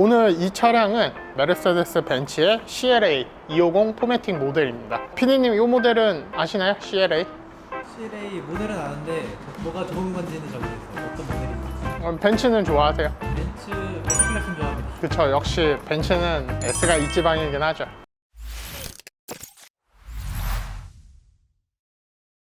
오늘 이 차량은 메르세데스 벤츠의 CLA 250 포매틱 모델입니다. 피디님 이 모델은 아시나요? CLA? CLA 모델은 아는데 뭐가 좋은 건지는 잘 모르겠어요. 어떤 모델인지. 어, 벤츠는 좋아하세요? 벤츠 S 클래스는 좋아합니다. 그쵸 역시 벤츠는 S가 이 지방이긴 하죠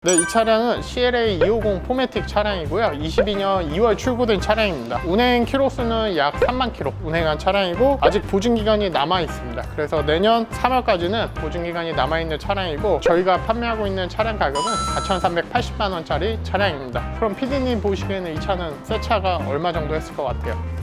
네, 이 차량은 CLA 250 포매틱 차량이고요. 22년 2월 출고된 차량입니다. 운행 키로수는 약 3만 킬로 운행한 차량이고 아직 보증 기간이 남아 있습니다. 그래서 내년 3월까지는 보증 기간이 남아 있는 차량이고 저희가 판매하고 있는 차량 가격은 4,380만 원짜리 차량입니다. 그럼 PD님 보시기에는 이 차는 새 차가 얼마 정도 했을 것 같아요?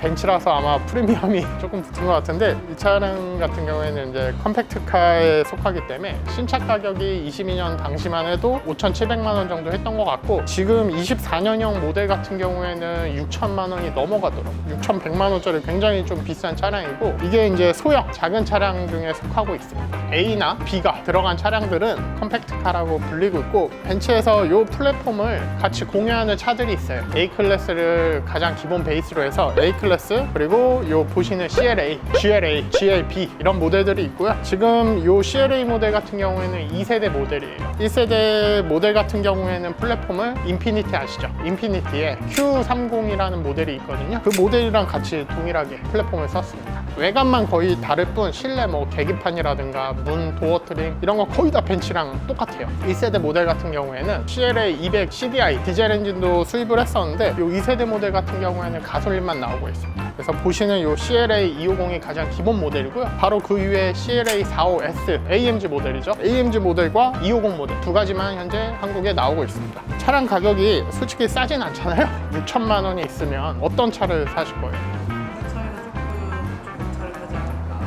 벤츠라서 아마 프리미엄이 조금 붙은 것 같은데 이 차량 같은 경우에는 이제 컴팩트카에 속하기 때문에 신차 가격이 22년 당시만 해도 5,700만 원 정도 했던 것 같고 지금 24년형 모델 같은 경우에는 6천만 원이 넘어가더라고요. 6,100만 원짜리 굉장히 좀 비싼 차량이고 이게 이제 소형 작은 차량 중에 속하고 있습니다. A나 B가 들어간 차량들은 컴팩트카라고 불리고 있고 벤츠에서 이 플랫폼을 같이 공유하는 차들이 있어요. A 클래스를 가장 기본 베이스로 해서 A 클래스 그리고 요 보시는 CLA, GLA, GLB 이런 모델들이 있고요. 지금 요 CLA 모델 같은 경우에는 2세대 모델이에요. 1세대 모델 같은 경우에는 플랫폼을 인피니티 아시죠? 인피니티에 Q30이라는 모델이 있거든요. 그 모델이랑 같이 동일하게 플랫폼을 썼습니다. 외관만 거의 다를 뿐 실내 뭐 계기판이라든가 문, 도어 트림 이런 거 거의 다 벤츠랑 똑같아요. 1세대 모델 같은 경우에는 CLA 200 CDI 디젤 엔진도 수입을 했었는데 이 2세대 모델 같은 경우에는 가솔린만 나오고 있 습니다. 그래서 보시는 이 CLA 250이 가장 기본 모델이고요. 바로 그 위에 CLA 45S AMG 모델이죠. AMG 모델과 250 모델 두 가지만 현재 한국에 나오고 있습니다. 차량 가격이 솔직히 싸진 않잖아요. 6천만 원이 있으면 어떤 차를 사실 거예요? 그 차에는 조금 차를 사지 않을까.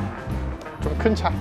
좀 큰 차.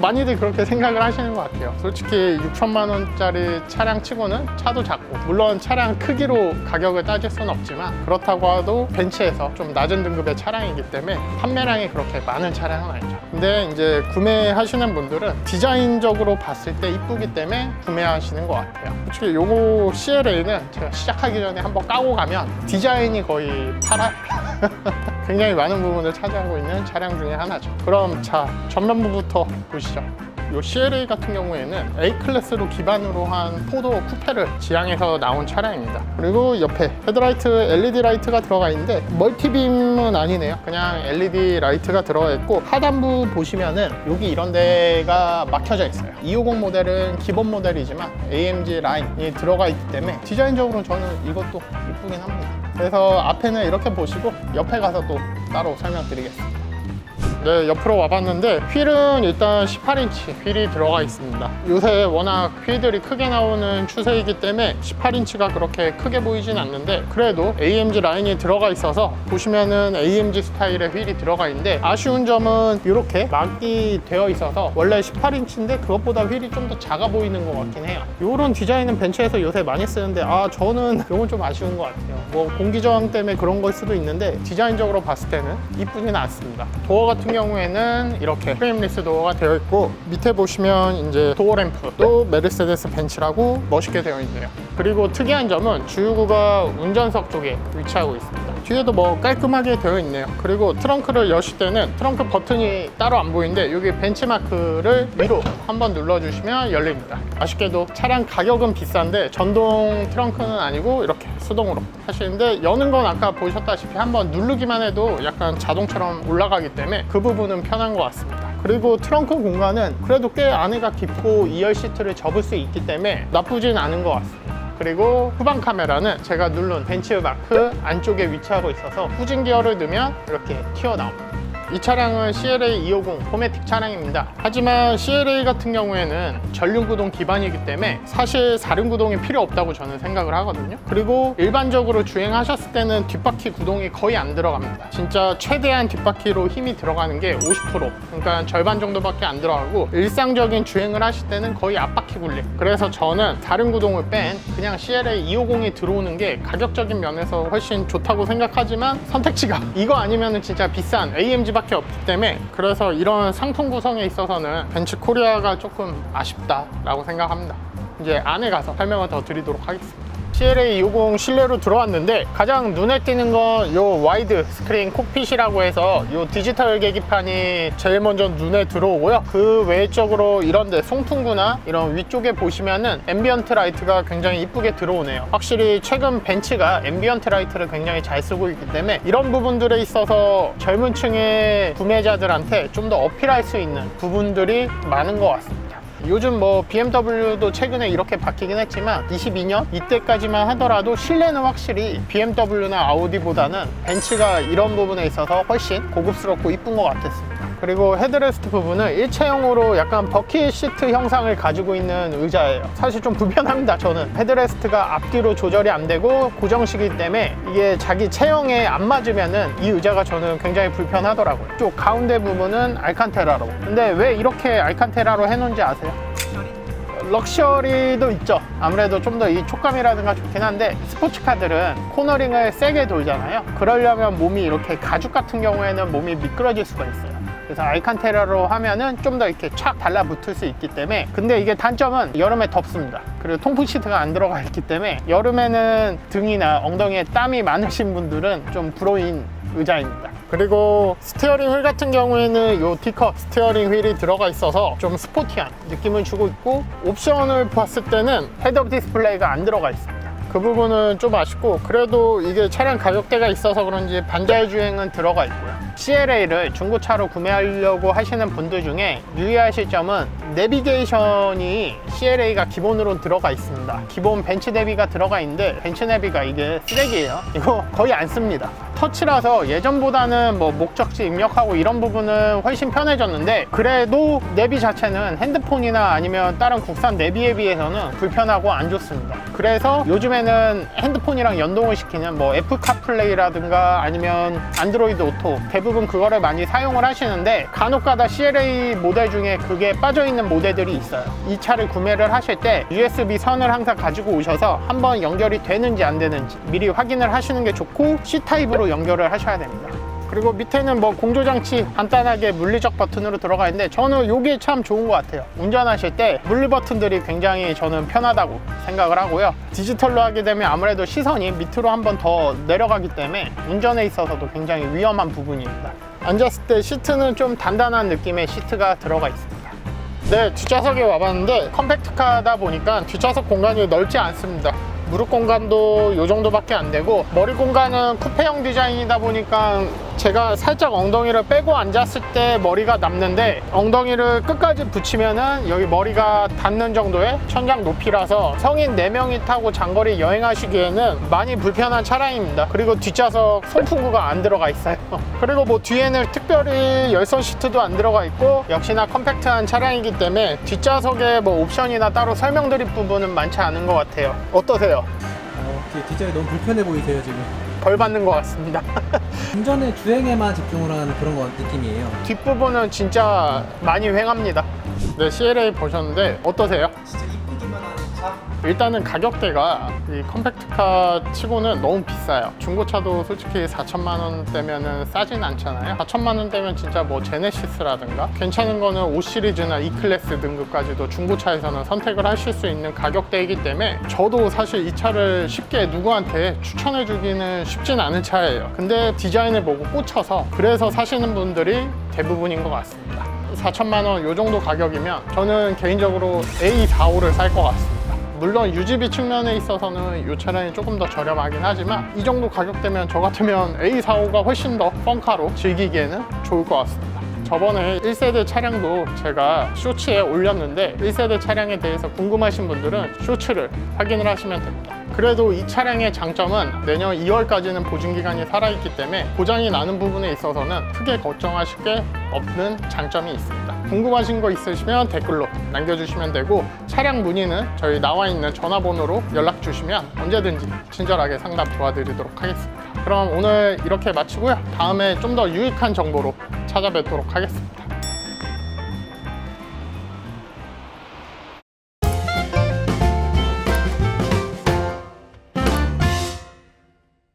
네. 많이들 그렇게 생각을 하시는 것 같아요. 솔직히 6천만 원짜리 차량 치고는 차도 작고 물론 차량 크기로 가격을 따질 수는 없지만 그렇다고 해도 벤츠에서 좀 낮은 등급의 차량이기 때문에 판매량이 그렇게 많은 차량은 아니죠. 근데 이제 구매하시는 분들은 디자인적으로 봤을 때 이쁘기 때문에 구매하시는 것 같아요. 솔직히 요거 CLA는 제가 시작하기 전에 한번 까고 가면 디자인이 거의 파란 굉장히 많은 부분을 차지하고 있는 차량 중에 하나죠. 그럼 자 전면부부터 보시죠. 이 CLA 같은 경우에는 A 클래스로 기반으로 한 포도 쿠페를 지향해서 나온 차량입니다. 그리고 옆에 헤드라이트 LED 라이트가 들어가 있는데 멀티빔은 아니네요. 그냥 LED 라이트가 들어가 있고 하단부 보시면은 여기 이런 데가 막혀져 있어요. 250 모델은 기본 모델이지만 AMG 라인이 들어가 있기 때문에 디자인적으로 저는 이것도 이쁘긴 합니다. 그래서 앞에는 이렇게 보시고 옆에 가서 또 따로 설명드리겠습니다. 네, 옆으로 와봤는데 휠은 일단 18인치 휠이 들어가 있습니다. 요새 워낙 휠들이 크게 나오는 추세이기 때문에 18인치가 그렇게 크게 보이진 않는데 그래도 AMG 라인이 들어가 있어서 보시면은 AMG 스타일의 휠이 들어가 있는데 아쉬운 점은 이렇게 막이 되어 있어서 원래 18인치인데 그것보다 휠이 좀 더 작아 보이는 것 같긴 해요. 이런 디자인은 벤츠에서 요새 많이 쓰는데 아 저는 이건 좀 아쉬운 것 같아요. 뭐 공기 저항 때문에 그런 걸 수도 있는데 디자인적으로 봤을 때는 이쁘지는 않습니다. 도어 같은 경우에는 이렇게 프레임리스 도어가 되어 있고 밑에 보시면 이제 도어 램프도 메르세데스 벤츠라고 멋있게 되어 있네요. 그리고 특이한 점은 주유구가 운전석 쪽에 위치하고 있습니다. 뒤에도 뭐 깔끔하게 되어 있네요. 그리고 트렁크를 여실 때는 트렁크 버튼이 따로 안 보이는데 여기 벤치마크를 위로 한번 눌러주시면 열립니다. 아쉽게도 차량 가격은 비싼데 전동 트렁크는 아니고 이렇게 수동으로 하시는데 여는 건 아까 보셨다시피 한번 누르기만 해도 약간 자동처럼 올라가기 때문에 그 부분은 편한 것 같습니다. 그리고 트렁크 공간은 그래도 꽤 안에가 깊고 2열 시트를 접을 수 있기 때문에 나쁘진 않은 것 같습니다. 그리고 후방 카메라는 제가 누른 벤츠마크 안쪽에 위치하고 있어서 후진 기어를 넣으면 이렇게 튀어나옵니다. 이 차량은 CLA 250 포매틱 차량입니다. 하지만 CLA 같은 경우에는 전륜 구동 기반이기 때문에 사실 사륜 구동이 필요 없다고 저는 생각을 하거든요. 그리고 일반적으로 주행하셨을 때는 뒷바퀴 구동이 거의 안 들어갑니다. 진짜 최대한 뒷바퀴로 힘이 들어가는 게 50% 그러니까 절반 정도밖에 안 들어가고 일상적인 주행을 하실 때는 거의 앞바퀴 굴림. 그래서 저는 다른 구동을 뺀 그냥 CLA 250이 들어오는 게 가격적인 면에서 훨씬 좋다고 생각하지만 선택지가 이거 아니면 진짜 비싼 AMG 밖에 없기 때문에 그래서 이런 상품 구성에 있어서는 벤츠 코리아가 조금 아쉽다라고 생각합니다. 이제 안에 가서 설명을 더 드리도록 하겠습니다. CLA 60 실내로 들어왔는데 가장 눈에 띄는 건요 와이드 스크린 콕핏이라고 해서 요 디지털 계기판이 제일 먼저 눈에 들어오고요. 그 외적으로 이런데 송풍구나 이런 위쪽에 보시면은 앰비언트 라이트가 굉장히 이쁘게 들어오네요. 확실히 최근 벤츠가 앰비언트 라이트를 굉장히 잘 쓰고 있기 때문에 이런 부분들에 있어서 젊은 층의 구매자들한테 좀 더 어필할 수 있는 부분들이 많은 것 같습니다. 요즘 뭐 BMW도 최근에 이렇게 바뀌긴 했지만 22년 이때까지만 하더라도 실내는 확실히 BMW나 아우디보다는 벤츠가 이런 부분에 있어서 훨씬 고급스럽고 이쁜 것 같았습니다. 그리고 헤드레스트 부분은 일체형으로 약간 버킷 시트 형상을 가지고 있는 의자예요. 사실 좀 불편합니다. 저는 헤드레스트가 앞뒤로 조절이 안 되고 고정식이기 때문에 이게 자기 체형에 안 맞으면은 이 의자가 저는 굉장히 불편하더라고요. 쪽 가운데 부분은 알칸테라로. 근데 왜 이렇게 알칸테라로 해놓은지 아세요? 럭셔리도 있죠. 아무래도 좀 더 이 촉감이라든가 좋긴 한데 스포츠카들은 코너링을 세게 돌잖아요. 그러려면 몸이 이렇게 가죽 같은 경우에는 몸이 미끄러질 수가 있어요. 그래서 알칸테라로 하면은 좀 더 이렇게 착 달라붙을 수 있기 때문에 근데 이게 단점은 여름에 덥습니다. 그리고 통풍 시트가 안 들어가 있기 때문에 여름에는 등이나 엉덩이에 땀이 많으신 분들은 좀 불호인 의자입니다. 그리고 스티어링 휠 같은 경우에는 요 D컵 스티어링 휠이 들어가 있어서 좀 스포티한 느낌을 주고 있고 옵션을 봤을 때는 헤드업 디스플레이가 안 들어가 있습니다. 그 부분은 좀 아쉽고 그래도 이게 차량 가격대가 있어서 그런지 반자율 주행은 들어가 있고요. CLA를 중고차로 구매하려고 하시는 분들 중에 유의하실 점은 내비게이션이 CLA가 기본으로 들어가 있습니다. 기본 벤츠 내비가 들어가 있는데 벤츠 내비가 이게 쓰레기예요. 이거 거의 안 씁니다. 터치라서 예전보다는 뭐 목적지 입력하고 이런 부분은 훨씬 편해졌는데 그래도 내비 자체는 핸드폰이나 아니면 다른 국산 내비에 비해서는 불편하고 안 좋습니다. 그래서 요즘에는 핸드폰이랑 연동을 시키는 뭐 애플 카플레이라든가 아니면 안드로이드 오토 대부분 그거를 많이 사용을 하시는데 간혹가다 CLA 모델 중에 그게 빠져 있는 모델들이 있어요. 이 차를 구매를 하실 때 USB 선을 항상 가지고 오셔서 한번 연결이 되는지 안 되는지 미리 확인을 하시는 게 좋고 C 타입으로 연결을 하셔야 됩니다. 그리고 밑에는 뭐 공조장치 간단하게 물리적 버튼으로 들어가 있는데 저는 이게 참 좋은 것 같아요. 운전하실 때 물리 버튼들이 굉장히 저는 편하다고 생각을 하고요. 디지털로 하게 되면 아무래도 시선이 밑으로 한 번 더 내려가기 때문에 운전에 있어서도 굉장히 위험한 부분입니다. 앉았을 때 시트는 좀 단단한 느낌의 시트가 들어가 있습니다. 네, 뒷좌석에 와봤는데 컴팩트카다 보니까 뒷좌석 공간이 넓지 않습니다. 무릎 공간도 이 정도밖에 안 되고 머리 공간은 쿠페형 디자인이다 보니까 제가 살짝 엉덩이를 빼고 앉았을 때 머리가 남는데 엉덩이를 끝까지 붙이면은 여기 머리가 닿는 정도의 천장 높이라서 성인 4명이 타고 장거리 여행하시기에는 많이 불편한 차량입니다. 그리고 뒷좌석 송풍구가 안 들어가 있어요. 그리고 뭐 뒤에는 특별히 열선 시트도 안 들어가 있고 역시나 컴팩트한 차량이기 때문에 뒷좌석에 뭐 옵션이나 따로 설명드릴 부분은 많지 않은 것 같아요. 어떠세요? 어, 뒤- 뒷자리 너무 불편해 보이세요 지금. 벌 받는 것 같습니다. 운전에 주행에만 집중을 하는 그런 거 느낌이에요. 뒷부분은 진짜 많이 횡합니다. 네, CLA 보셨는데 어떠세요? 진짜. 일단은 가격대가 이 컴팩트카 치고는 너무 비싸요. 중고차도 솔직히 4천만 원대면은 싸진 않잖아요. 4천만 원대면 진짜 뭐 제네시스라든가 괜찮은 거는 5 시리즈나 E 클래스 등급까지도 중고차에서는 선택을 하실 수 있는 가격대이기 때문에 저도 사실 이 차를 쉽게 누구한테 추천해 주기는 쉽진 않은 차예요. 근데 디자인을 보고 꽂혀서 그래서 사시는 분들이 대부분인 것 같습니다. 4천만 원 요 정도 가격이면 저는 개인적으로 A45를 살 것 같습니다. 물론 유지비 측면에 있어서는 이 차량이 조금 더 저렴하긴 하지만 이 정도 가격대면 저 같으면 A45가 훨씬 더 펑카로 즐기기에는 좋을 것 같습니다. 저번에 1세대 차량도 제가 쇼츠에 올렸는데 1세대 차량에 대해서 궁금하신 분들은 쇼츠를 확인을 하시면 됩니다. 그래도 이 차량의 장점은 내년 2월까지는 보증기간이 살아있기 때문에 고장이 나는 부분에 있어서는 크게 걱정하실 게 없는 장점이 있습니다. 궁금하신 거 있으시면 댓글로 남겨주시면 되고 차량 문의는 저희 나와 있는 전화번호로 연락 주시면 언제든지 친절하게 상담 도와드리도록 하겠습니다. 그럼 오늘 이렇게 마치고요. 다음에 좀 더 유익한 정보로 찾아뵙도록 하겠습니다.